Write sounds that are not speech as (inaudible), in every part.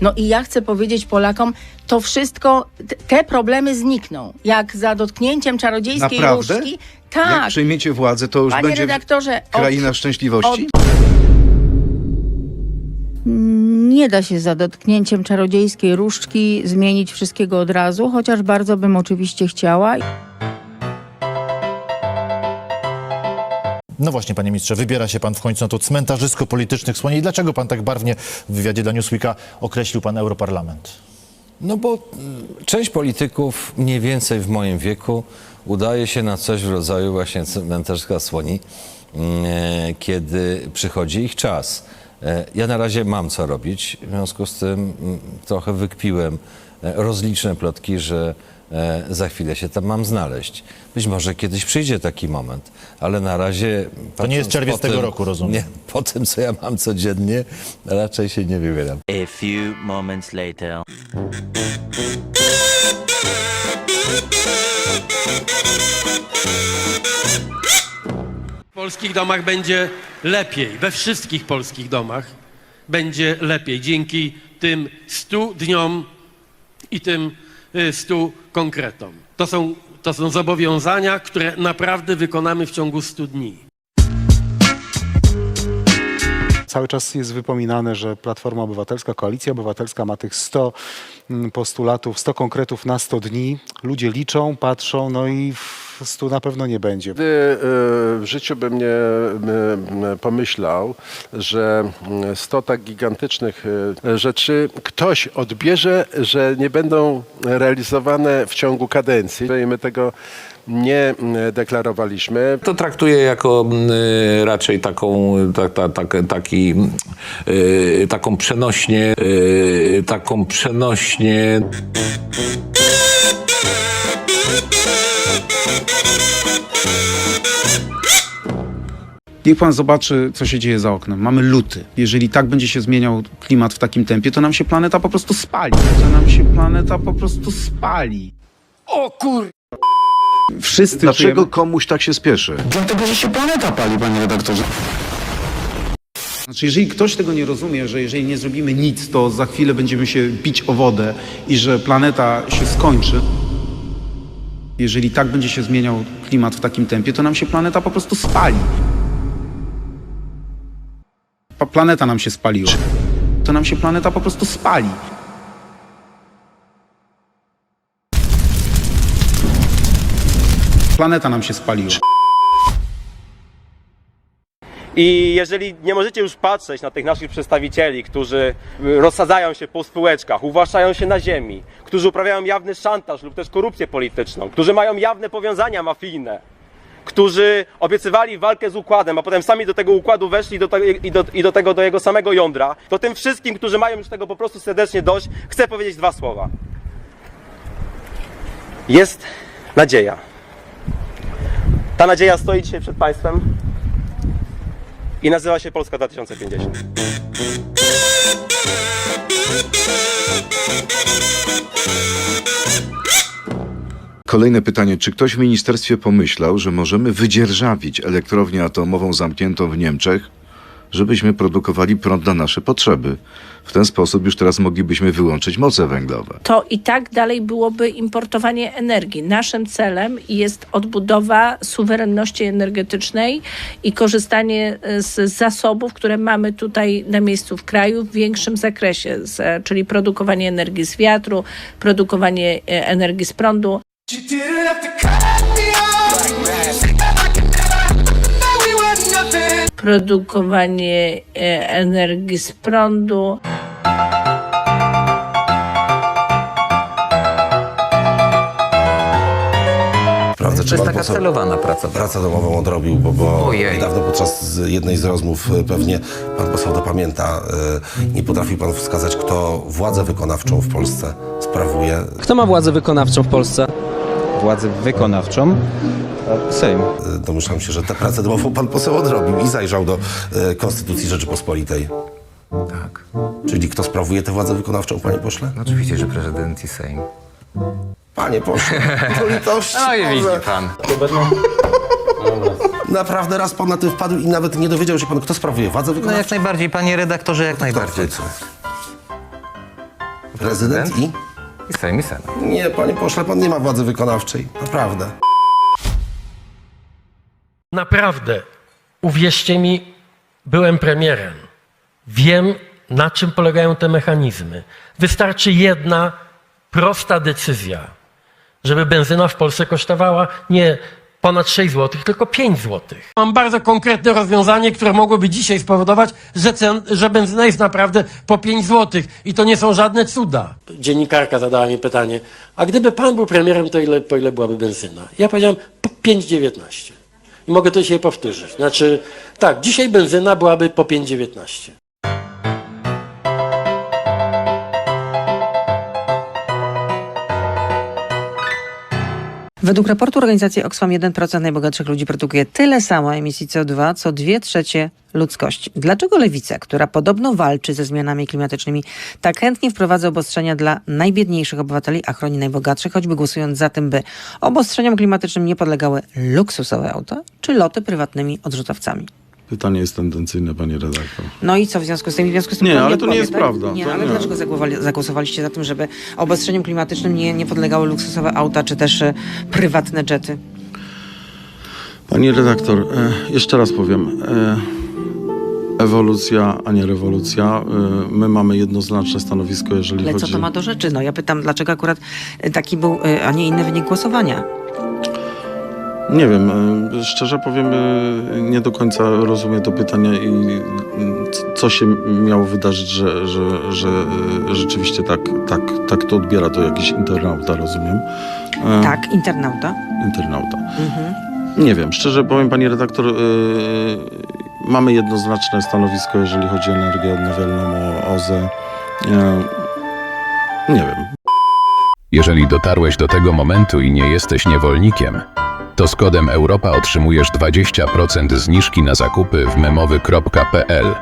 No i ja chcę powiedzieć Polakom, to wszystko, te problemy znikną. Jak za dotknięciem czarodziejskiej Naprawdę? różdżki. Jak Tak, przejmiecie władzę, to już panie będzie redaktorze, od- kraina szczęśliwości? Nie da się za dotknięciem czarodziejskiej różdżki zmienić wszystkiego od razu, chociaż bardzo bym oczywiście chciała. No właśnie, panie ministrze, wybiera się pan w końcu na to cmentarzysko politycznych słoni. Dlaczego pan tak barwnie w wywiadzie dla Newsweeka określił pan Europarlament? No bo mm, część polityków mniej więcej w moim wieku udaje się na coś w rodzaju właśnie cmentarzyska słoni, e, kiedy przychodzi ich czas. E, Ja na razie mam co robić, w związku z tym trochę wykpiłem rozliczne plotki, że e, za chwilę się tam mam znaleźć. Być może kiedyś przyjdzie taki moment, ale na razie... To nie jest czerwiec tego roku, rozumiem. Nie, (laughs) po tym, co ja mam codziennie, raczej się nie wybieram. A few moments later. W polskich domach będzie lepiej, we wszystkich polskich domach będzie lepiej dzięki tym 100 dniom i tym y, 100 konkretom. To są, to są zobowiązania, które naprawdę wykonamy w ciągu 100 dni. Cały czas jest wypominane, że Platforma Obywatelska, Koalicja Obywatelska ma tych 100 mm, postulatów, 100 konkretów na 100 dni. Ludzie liczą, patrzą, no i 100 na pewno nie będzie. Nigdy e, w życiu bym nie m, pomyślał, że mm, 100 tak gigantycznych rzeczy ktoś odbierze, że nie będą realizowane w ciągu kadencji. I my tego nie deklarowaliśmy. To traktuję jako mm, y, raczej taką, ta, ta, tak, taki, y, taką przenośnie, y, taką przenośnie Niech pan zobaczy, co się dzieje za oknem. Mamy luty. Jeżeli tak będzie się zmieniał klimat w takim tempie, to nam się planeta po prostu spali. To nam się planeta po prostu spali. O kur... Wszyscy Dlaczego czujemy... komuś tak się spieszy? Dlatego, że się planeta pali, panie redaktorze. Znaczy, jeżeli ktoś tego nie rozumie, że jeżeli nie zrobimy nic, to za chwilę będziemy się bić o wodę i że planeta się skończy, jeżeli tak będzie się zmieniał klimat w takim tempie, to nam się planeta po prostu spali. Planeta nam się spaliła. To nam się planeta po prostu spali. Planeta nam się spaliła. I jeżeli nie możecie już patrzeć na tych naszych przedstawicieli, którzy y, rozsadzają się po spółeczkach, uwłaszczają się na ziemi, którzy uprawiają jawny szantaż lub też korupcję polityczną, którzy mają jawne powiązania mafijne, którzy obiecywali walkę z układem, a potem sami do tego układu weszli do i, do, i do tego do jego samego jądra, to tym wszystkim, którzy mają już tego po prostu serdecznie dość, chcę powiedzieć dwa słowa. Jest nadzieja. Ta nadzieja stoi dzisiaj przed Państwem i nazywa się Polska 2050. Kolejne pytanie, czy ktoś w ministerstwie pomyślał, że możemy wydzierżawić elektrownię atomową zamkniętą w Niemczech, żebyśmy produkowali prąd na nasze potrzeby? W ten sposób już teraz moglibyśmy wyłączyć moce węglowe. to i tak dalej byłoby importowanie energii. Naszym celem jest odbudowa suwerenności energetycznej i korzystanie e, z zasobów, które mamy tutaj na miejscu w kraju w większym zakresie, z, czyli produkowanie energii z wiatru, produkowanie e, energii z prądu. Produkowanie e, energii z prądu. Prawda, To jest taka celowana praca. Pracę domową odrobił, bo, bo Ojej. niedawno podczas jednej z rozmów e, pewnie pan poseł to pamięta, e, nie potrafił pan wskazać, kto władzę wykonawczą w Polsce sprawuje. Kto ma władzę wykonawczą w Polsce? Władzę wykonawczą. Sejm. E, Domyślam się, że tę pracę domową pan poseł odrobił i zajrzał do Konstytucji Rzeczypospolitej. Tak. Czyli kto sprawuje tę władzę wykonawczą, panie pośle? Oczywiście, że prezydent i Sejm. Panie pośle, to litości (laughs) No i Boże. widzi pan. Naprawdę raz pan na tym wpadł i nawet nie dowiedział się pan, kto sprawuje władzę No wykonawczą? jak najbardziej, panie redaktorze, jak najbardziej. Co? Prezydent i? I Sejm i Senat. Nie, panie pośle, pan nie ma władzy wykonawczej. Naprawdę. Naprawdę, uwierzcie mi, byłem premierem. Wiem, na czym polegają te mechanizmy. Wystarczy jedna prosta decyzja, żeby benzyna w Polsce kosztowała nie ponad 6 zł, tylko 5 zł. Mam bardzo konkretne rozwiązanie, które mogłoby dzisiaj spowodować, że, cen, że benzyna jest naprawdę po 5 zł. I to nie są żadne cuda. Dziennikarka zadała mi pytanie, a gdyby pan był premierem, to ile, po ile byłaby benzyna? Ja powiedziałem po 5,19. I mogę to dzisiaj powtórzyć. Znaczy, tak, dzisiaj benzyna byłaby po 5,19. Według raportu organizacji Oxfam 1% najbogatszych ludzi produkuje tyle samo emisji CO2, co dwie trzecie ludzkości. Dlaczego lewica, która podobno walczy ze zmianami klimatycznymi, tak chętnie wprowadza obostrzenia dla najbiedniejszych obywateli, a chroni najbogatszych, choćby głosując za tym, by obostrzeniom klimatycznym nie podlegały luksusowe auta, czy loty prywatnymi odrzutowcami? Pytanie jest tendencyjne, panie redaktor. No i co w związku z tym? W związku z tym Nie, ale to nie jest tak? prawda. Nie, To ale nie. dlaczego zagłosowali- zagłosowaliście za tym, żeby obostrzeniom klimatycznym nie, nie podlegały luksusowe auta, czy też e, prywatne jety? Pani redaktor, e, jeszcze raz powiem. E, ewolucja, a nie rewolucja. My mamy jednoznaczne stanowisko, jeżeli Ale chodzi... co to ma do rzeczy? No ja pytam, dlaczego akurat taki był, a nie inny wynik głosowania? Nie wiem, e, szczerze powiem, e, nie do końca rozumiem to pytanie i c- co się miało wydarzyć, że, że, że e, rzeczywiście tak, tak, tak to odbiera to jakiś internauta, rozumiem. Tak, internauta. Internauta. Mhm. Nie wiem, szczerze powiem, pani redaktor, yy, mamy jednoznaczne stanowisko, jeżeli chodzi o energię odnawialną, o OZE. Yy, nie wiem. Jeżeli dotarłeś do tego momentu i nie jesteś niewolnikiem, to z kodem Europa otrzymujesz 20% zniżki na zakupy w memowy.pl.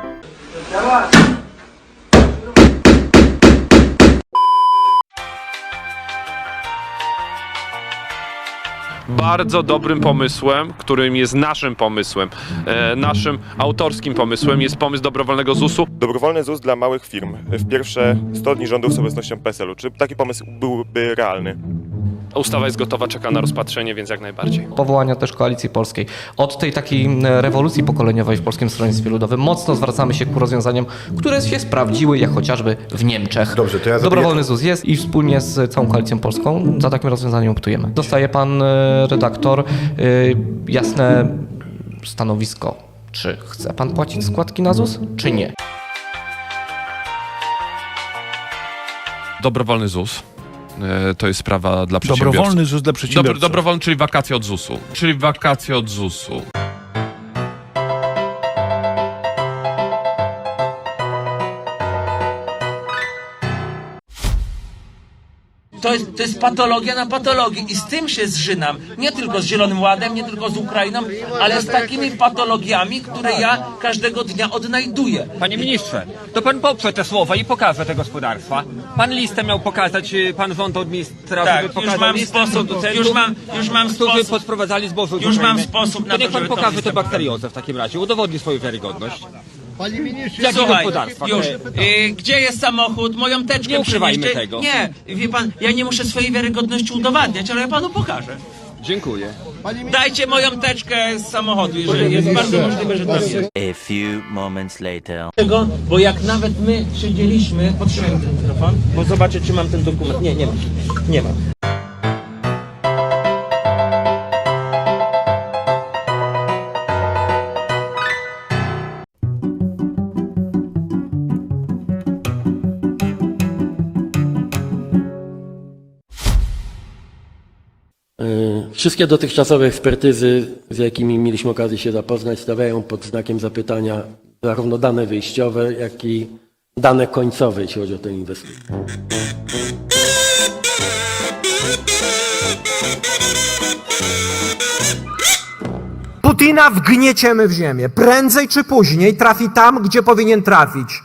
bardzo dobrym pomysłem, którym jest naszym pomysłem, e, naszym autorskim pomysłem, jest pomysł dobrowolnego ZUS-u. Dobrowolny ZUS dla małych firm w pierwsze 100 dni rządów z obecnością PESEL-u. Czy taki pomysł byłby realny? Ustawa jest gotowa, czeka na rozpatrzenie, więc jak najbardziej. Powołania też Koalicji Polskiej. Od tej takiej m, rewolucji pokoleniowej w Polskim Stronnictwie Ludowym mocno zwracamy się ku rozwiązaniom, które się sprawdziły, jak chociażby w Niemczech. Dobrze, to ja Dobrowolny ZUS jest i wspólnie z całą Koalicją Polską za takim rozwiązaniem optujemy. Dostaje pan e, redaktor e, jasne stanowisko, czy chce pan płacić składki na ZUS, czy nie. Dobrowolny ZUS. E, To jest sprawa dla przedsiębiorców. Dobrowolny ZUS dla Dobro, dobrowolny, czyli wakacje od ZUS-u. Czyli wakacje od ZUS-u. To jest, to jest patologia na patologii i z tym się zżynam. Nie tylko z Zielonym Ładem, nie tylko z Ukrainą, ale z takimi patologiami, które ja każdego dnia odnajduję. Panie ministrze, to pan poprze te słowa i pokaże te gospodarstwa. Pan listę miał pokazać, y, pan rząd administracji Tak, by już pokazał mam listę sposób, już mam, już mam którzy sposób. podprowadzali zboże z Już mam sposób na To to, niech pan pokaże tę bakteriozę w takim razie, udowodni swoją wiarygodność. Panie ministrze, Jakie Słuchaj, gospodarstwa? już, y, gdzie jest samochód? Moją teczkę Nie ukrywajmy przynieście. tego. Nie, wie pan, ja nie muszę swojej wiarygodności udowadniać, ale ja panu pokażę. Dziękuję. Dajcie moją teczkę z samochodu, jeżeli jest bardzo możliwe, że tam jest. A few moments later. Tego, bo jak nawet my siedzieliśmy, potrzymaj ten mikrofon, bo zobaczę, czy mam ten dokument. Nie, nie ma. Nie ma. Wszystkie dotychczasowe ekspertyzy, z jakimi mieliśmy okazję się zapoznać, stawiają pod znakiem zapytania zarówno dane wyjściowe, jak i dane końcowe, jeśli chodzi o tę inwestycję. Putina wgnieciemy w ziemię. Prędzej czy później trafi tam, gdzie powinien trafić.